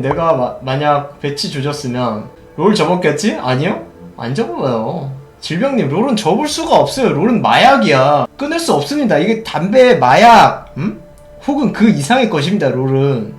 내가 마- 만약 배치 조졌으면 롤 접었겠지? 아니요? 안 접어요. 질병님 롤은 접을 수가 없어요. 롤은 마약이야. 끊을 수 없습니다. 이게 담배, 마약, 음? 혹은 그 이상의 것입니다. 롤은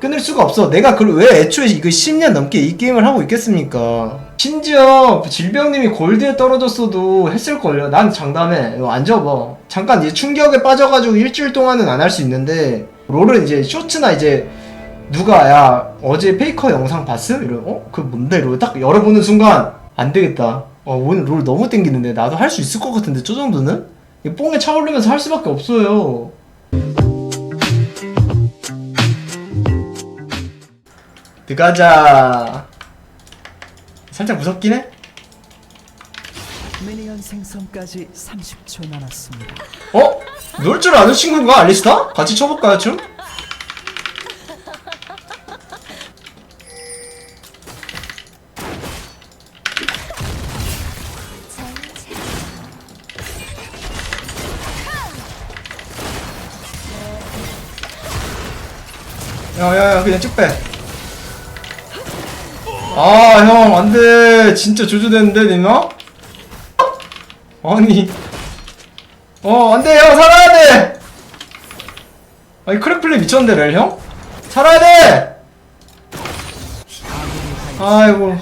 끊을 수가 없어. 내가 그걸 왜 애초에 이거 10년 넘게 이 게임을 하고 있겠습니까? 심지어 질병님이 골드에 떨어졌어도 했을걸요. 난 장담해. 이거 안 접어. 잠깐 이제 충격에 빠져가지고 일주일 동안은 안 할 수 있는데 롤은 이제 쇼츠나 이제 누가 야 어제 페이커 영상 봤음? 이러 어? 그 뭔데? 이러고 딱 열어보는 순간 안 되겠다. 어 오늘 롤 너무 땡기는데 나도 할 수 있을 것 같은데 저 정도는? 이 뽕에 차오르면서 할 수밖에 없어요. 들어가자. 살짝 무섭긴 해? 미니언 생성까지 30초 남았습니다. 어? 놀 줄 아는 친구인가? 알리스타? 같이 쳐볼까요, 좀? 야야야 그냥 쭉 빼. 아 형 안돼 진짜 조조되는데 니나? 아니 어 안돼 형 살아야 돼. 아니 크랙플레이 미쳤는데 렐 형? 살아야 돼. 아이고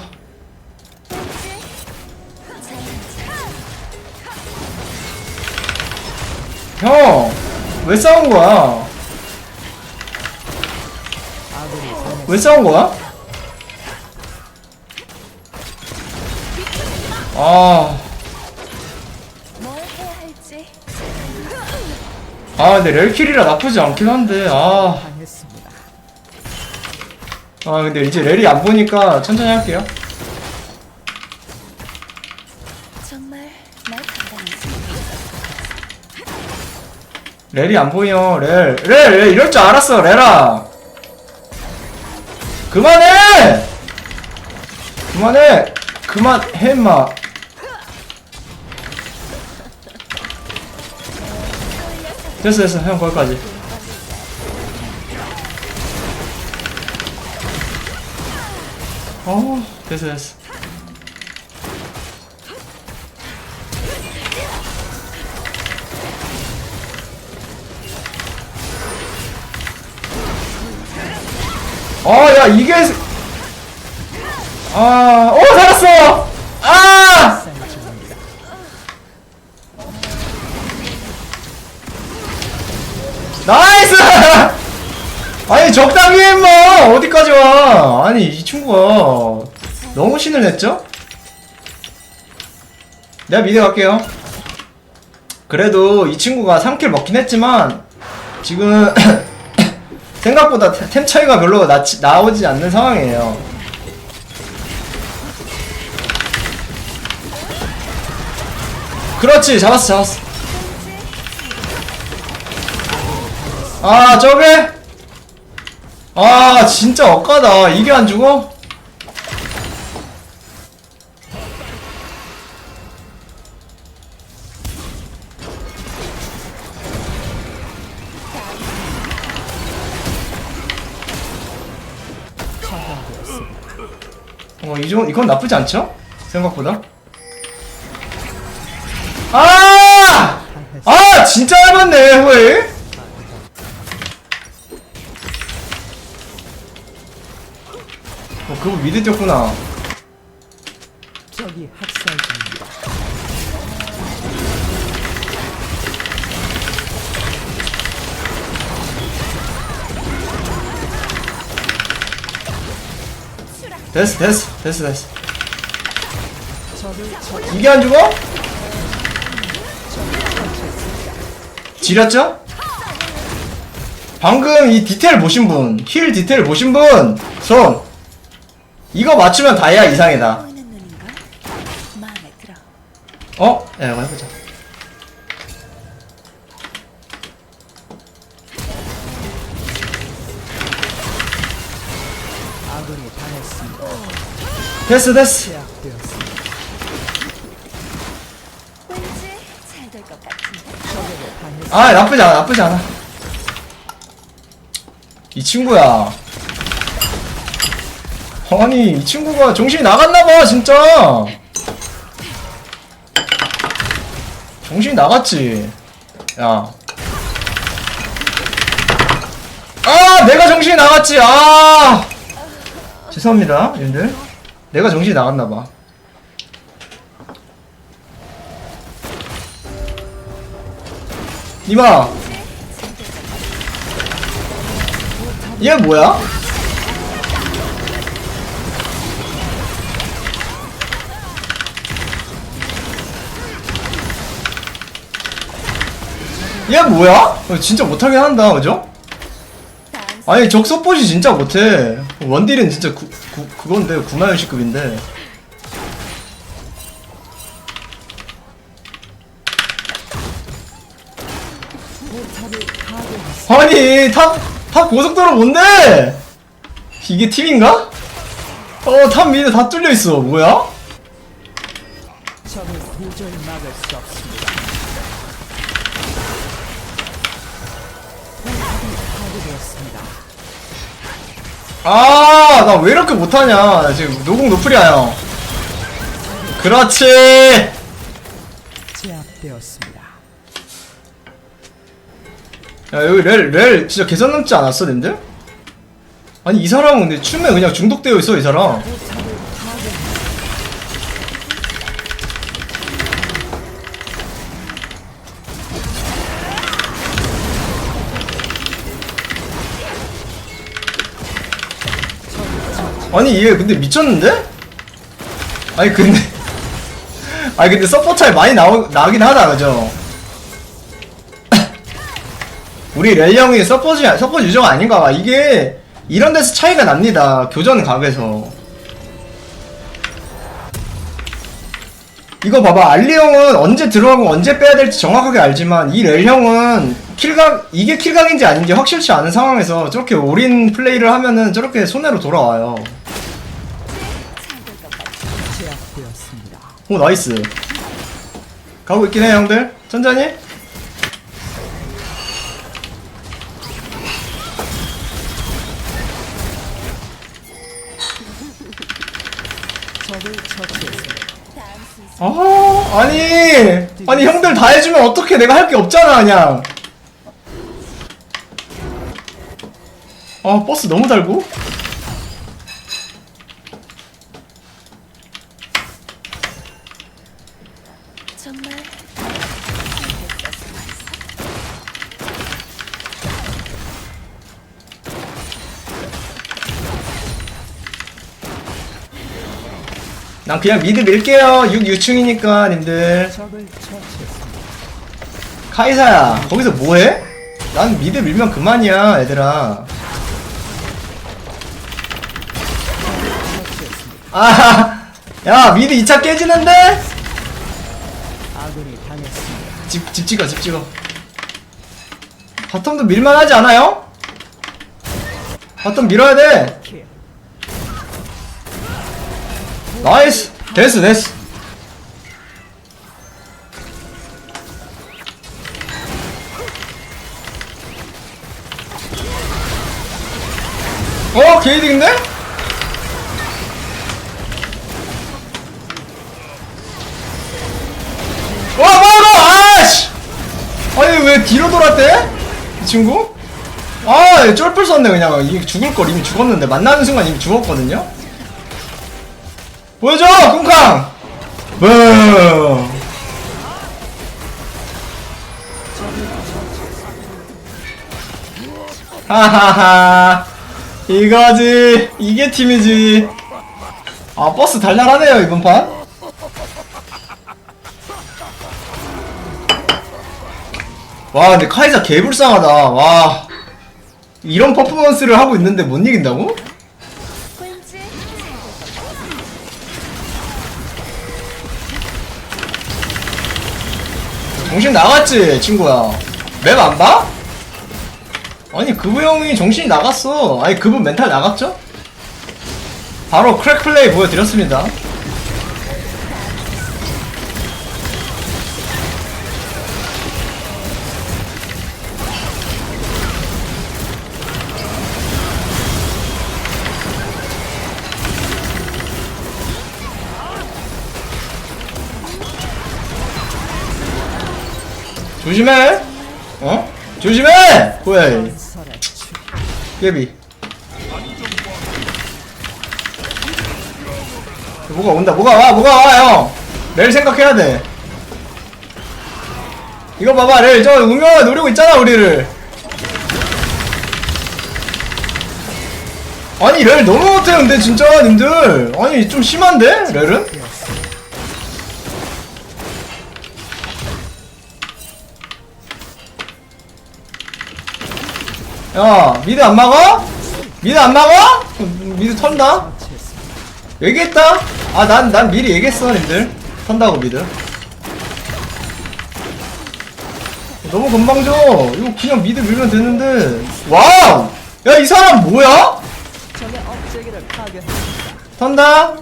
형 왜 싸운 거야? 왜 싸운 거야? 아, 아 근데 렐킬이라 나쁘지 않긴 한데 아. 아 근데 이제 렐이 안 보니까 천천히 할게요. 렐이 안 보여 렐, 렐, 렐 이럴 줄 알았어 렐아. 그만해! 그만해! 그만해 임마. 됐어 됐어 형 거기까지. 어 됐어 됐어. 아, 야, 이게. 아, 오, 살았어! 아! 나이스! 아니, 적당히 해, 임마! 어디까지 와? 아니, 이 친구가. 너무 신을 냈죠? 내가 미드 갈게요. 그래도 이 친구가 3킬 먹긴 했지만, 지금, 생각보다 템- 템 차이가 별로 나, 나오지 않는 상황이에요. 그렇지, 잡았어, 잡았어. 아, 저게? 아, 진짜 억까다. 이게 안 죽어? 이 정도, 이건 나쁘지 않죠? 생각보다. 아! 아, 진짜 얇았네, 후에. 어, 그거 미드 뛰었구나. 적이 학살 중입니다. 됐어, 됐어, 됐어, 됐어. 이게 안 죽어? 지렸죠? 방금 이 디테일 보신 분, 힐 디테일 보신 분, 손. 이거 맞추면 다이아 이상이다. 어? 야, 이거 해보자. 됐어, 됐어. 아, 나쁘지 않아, 나쁘지 않아. 이 친구야. 아니 이 친구가 정신이 나갔나봐 진짜 정신이 나갔지 야 아, 내가 정신이 나갔지. 아, 죄송합니다, 님들. 내가 정신이 나갔나봐. 이봐, 얘 뭐야? 얘 뭐야? 어, 진짜 못하긴 한다, 그죠? 아니 적 서폿이 진짜 못해 원딜은 진짜 구, 구, 그건데 파괴했습니다. 아니 탑, 탑 고속도로 뭔데 이게 팀인가? 어탑 미드 다 뚫려있어 뭐야? 적을 도저히 막을 수 없습니다. 아 나 왜 이렇게 못하냐 나 지금 노공 노플이야 형 그렇지 제압되었습니다. 야 여기 렐, 렐 진짜 개선 넘지 않았어 님들? 아니 이 사람은 근데 춤에 그냥 중독되어 있어 이 사람 아니 얘 근데 미쳤는데? 아니 근데 아니 근데 서포 차이 많이 나오, 나긴 하다 그죠? 우리 렐 형이 서포지 서포 유저가 아닌가 봐 이게 이런 데서 차이가 납니다 교전 각에서 이거 봐봐 알리 형은 언제 들어가고 언제 빼야 될지 정확하게 알지만 이 렐 형은 킬각 이게 킬각인지 아닌지 확실치 않은 상황에서 저렇게 올인 플레이를 하면은 저렇게 손해로 돌아와요 오 나이스. 가고 있긴 해 형들. 천천히. 아 아니. 아니 형들 다 해주면 어떻게 내가 할 게 없잖아 그냥. 아 버스 너무 달고 난 그냥 미드 밀게요 6 유충이니까 님들. 카이사야 거기서 뭐해? 난 미드 밀면 그만이야 얘들아 아야 미드 2차 깨지는데? 집, 집 찍어 집 찍어 바텀도 밀만하지 않아요? 바텀 밀어야 돼 킬. 나이스 됐어 됐어 어 게이딩인데? 와 뭐야 아씨 아니 왜 뒤로 돌았대? 이 친구? 아 쫄풀 썼네 그냥 이게 죽을 걸 이미 죽었는데 만나는 순간 이미 죽었거든요? 보여줘! 쿵쾅! 붐 하하하. 이거지. 이게 팀이지. 아 버스 달달하네요 이번 판. 와 근데 카이사 개불쌍하다. 와. 이런 퍼포먼스를 하고 있는데 못 이긴다고? 정신 나갔지 친구야 맵 안 봐? 아니 그부 형이 정신이 나갔어 아니 그부 멘탈 나갔죠? 바로 크랙 플레이 보여드렸습니다 조심해! 어? 조심해! 뭐야 주 깨비. 뭐가 온다 뭐가 와 뭐가 와 형. 렐 생각해야 돼. 이거 봐봐 렐 저 운명을 노리고 있잖아 우리를. 아니 렐 너무 못해 근데 진짜 님들. 아니 좀 심한데 렐은? 야 미드 안 막아? 미드 안 막아? 미드 턴다? 얘기했다? 아, 난, 난 미리 얘기했어, 님들. 선다고 미드. 너무 금방 줘. 이거 그냥 미드 밀면 되는데. 와우! 야, 이 사람 뭐야? 선다?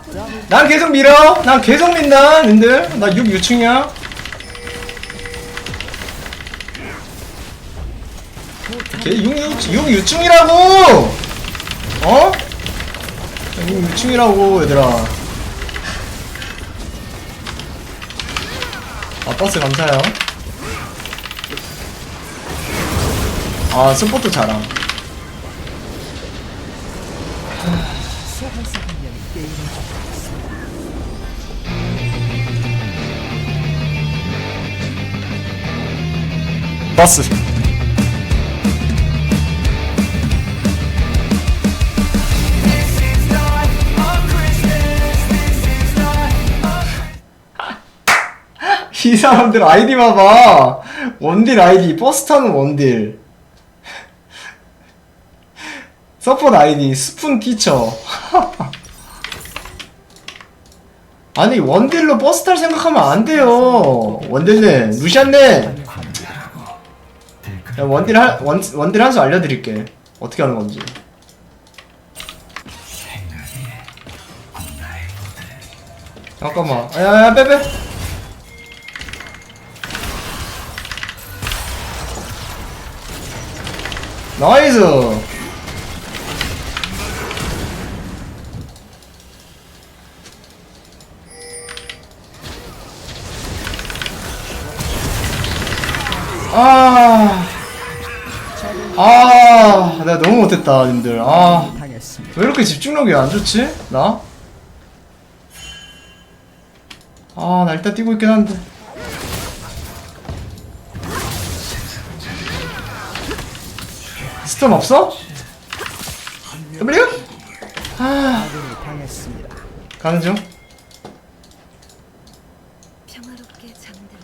난 계속 밀어. 난 계속 민다, 님들. 나 6, 6층이야. 걔 6, 6, 6, 6층이라고! 어? 6, 6층이라고, 얘들아. 아, 버스 감사해요. 아, 스포트 잘함. 버스. 이 사람들 아이디 봐봐. 원딜 아이디, 버스 타는 원딜. 서포트 아이디, 스푼 티처. 아니, 원딜로 버스 탈 생각하면 안 돼요. 원딜님, 루시안님. 야, 원딜 한, 원, 원딜 한 수 알려드릴게. 어떻게 하는 건지. 잠깐만. 야, 야, 빼, 빼. 나이스! 아. 아, 내가 너무 못했다, 님들. 아. 왜 이렇게 집중력이 안 좋지? 나? 아, 나 일단 뛰고 있긴 한데. 스톰 없어? W? 아. 가는 중. 평화롭게 잠들라.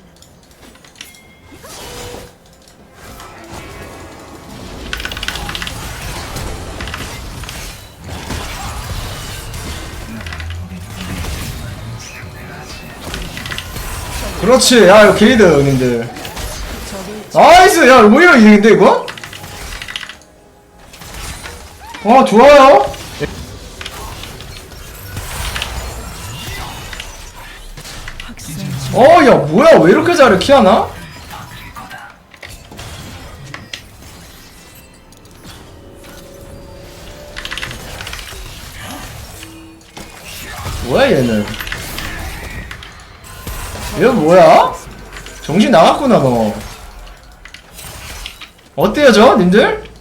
그렇지, 야, 이거 게이드, 님들. 나이스! 야, 오히려 이긴데, 이거? 어, 좋아요. 학생 어, 야, 뭐야, 왜 이렇게 잘해, 키아나? 뭐야, 얘는? 얘 뭐야? 정신 나갔구나, 너. 어때요, 저, 님들?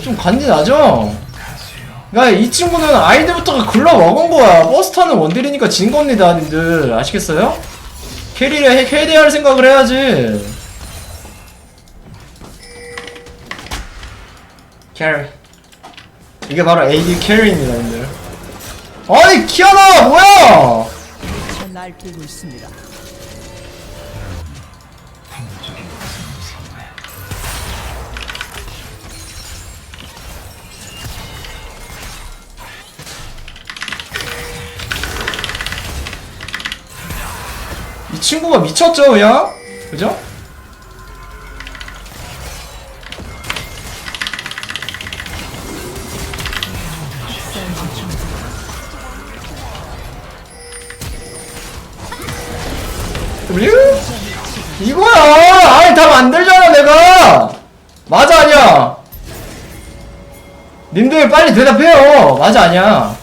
좀 간지 나죠? 그니까 이 친구는 아이디부터가 글러 먹은 거야. 버스 타는 원딜이니까 진 겁니다, 님들. 아시겠어요? 캐리를 해, 캐리할 생각을 해야지. 캐리. 이게 바로 AD 캐리입니다, 님들. 아니, 키아나, 뭐야! 친구가 미쳤죠, 그냥? 그죠? 이거야! 아니, 다 만들잖아, 내가! 맞아, 아니야? 님들 빨리 대답해요. 맞아, 아니야?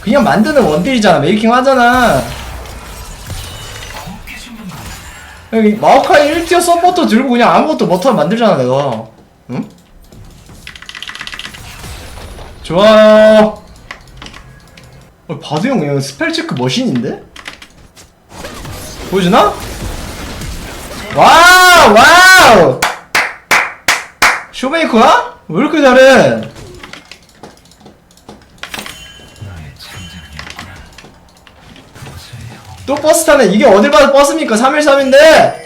그냥 만드는 원딜이잖아. 메이킹 하잖아. 여기 마오카이 1티어 서포터 들고 그냥 아무것도 못하면 만들잖아 내가 응? 좋아요 어, 바드 형 그냥 스펠 체크 머신인데? 보여주나? 와우 와우 쇼메이커야? 왜 이렇게 잘해 또 버스 타네 이게 어딜 봐도 버스입니까 313인데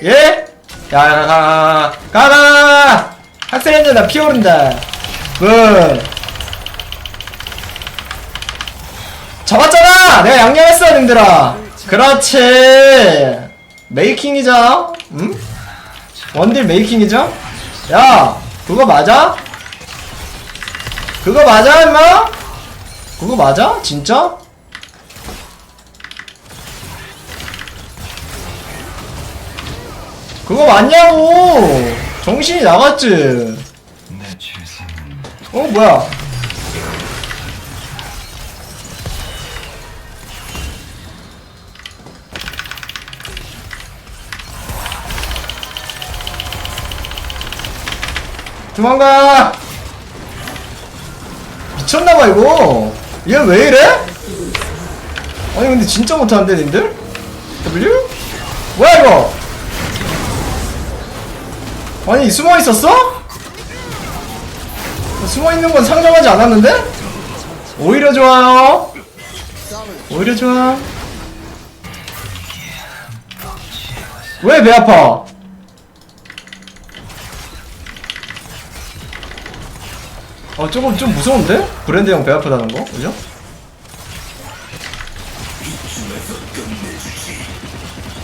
예? 야가가 가 가 학생인데 나 피오른다 굿 잡았잖아 내가 양념했어 님들아 그렇지 메이킹이죠 응? 원딜 메이킹이죠 야 그거 맞아? 그거 맞아 임마? 그거 맞아? 진짜? 그거 맞냐고! 정신이 나갔지? 내 최선은 어, 뭐야? 도망가! 미쳤나봐, 이거! 얘 왜 이래? 아니, 근데 진짜 못하는데, 님들? W? 뭐야, 이거? 아니 숨어 있었어? 숨어 있는 건 상정하지 않았는데? 오히려 좋아요. 오히려 좋아. 왜 배 아파? 어 조금 좀 무서운데? 브랜드 형 배 아프다는 거, 그죠?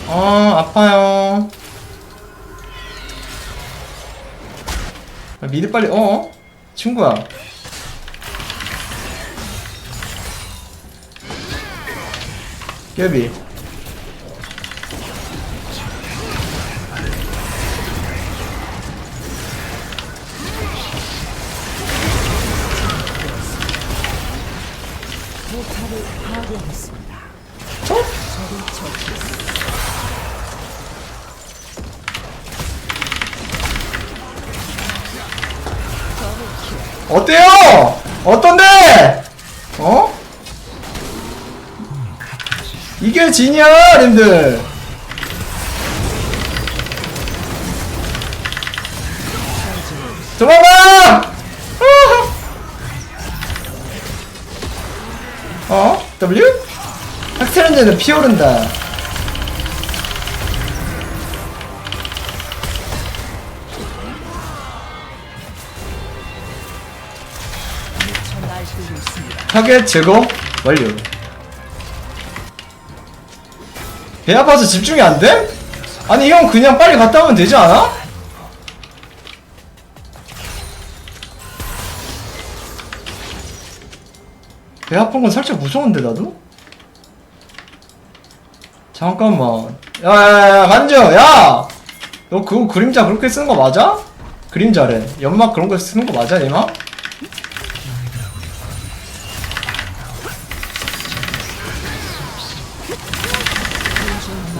아 아파요. 아, 미드 빨리 어? 친구야. 깨비. 포 어때요? 어떤데? 어? 이게 진이야 님들 도망가! 어? W? 학생인데는 피오른다 타겟 제거 완료. 배 아파서 집중이 안 돼? 아니 형 그냥 빨리 갔다 오면 되지 않아? 배 아픈 건 살짝 무서운데 나도? 잠깐만 야야야 간주 야! 너 그거 그림자 그렇게 쓰는 거 맞아? 그림자래 연막 그런 거 쓰는 거 맞아 얘마?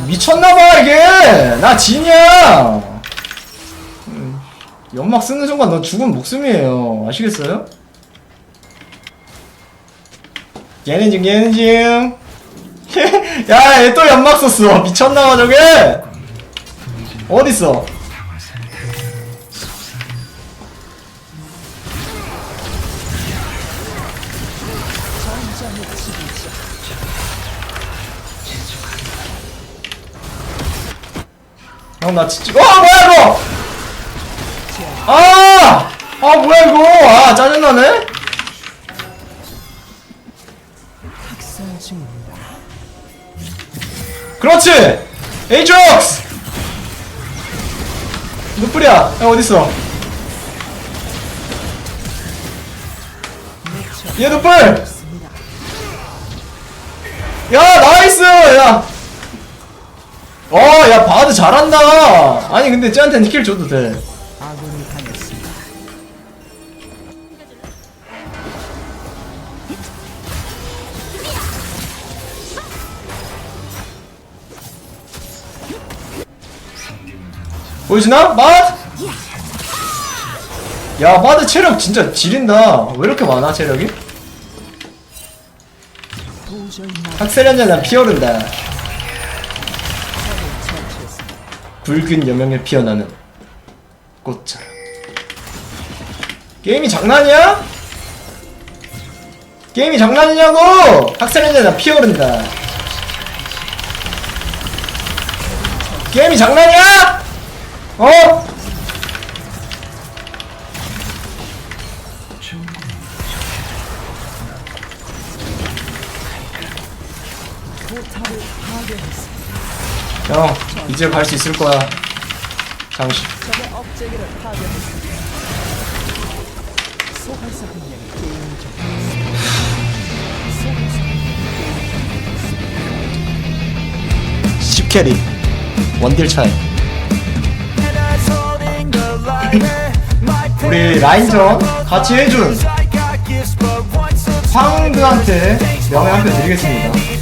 미쳤나봐 이게! 나 진이야! 음, 연막 쓰는 순간 너 죽은 목숨이에요. 아시겠어요? 얘는 지금 얘는 지금. 야얘 또 연막 썼어. 미쳤나봐 저게! 어딨어 형나 진짜 와 뭐야 이거 아! 아 뭐야 이거 아 짜증나네. 그렇지! 에이족스! 누뿌리야? 야 어딨어? 얘 누뿔! 야 나이스! 야! 어, 야 바드 잘한다! 아니 근데 쟤한테는 킬 줘도 돼. 보여주나? 맛! 야 마드 체력 진짜 지린다 왜 이렇게 많아 체력이? 도저히 나난 피어른다 붉은 여명에 피어나는 꽃처럼 게임이 장난이야? 게임이 장난이냐고! 학살연자 난 피어른다 게임이 장난이야? 어? 형 이제 갈 수 있을 거야. 명이 10캐리. 원딜 차이. 우리 라인전 같이 해준 황드한테 명예 한 표 드리겠습니다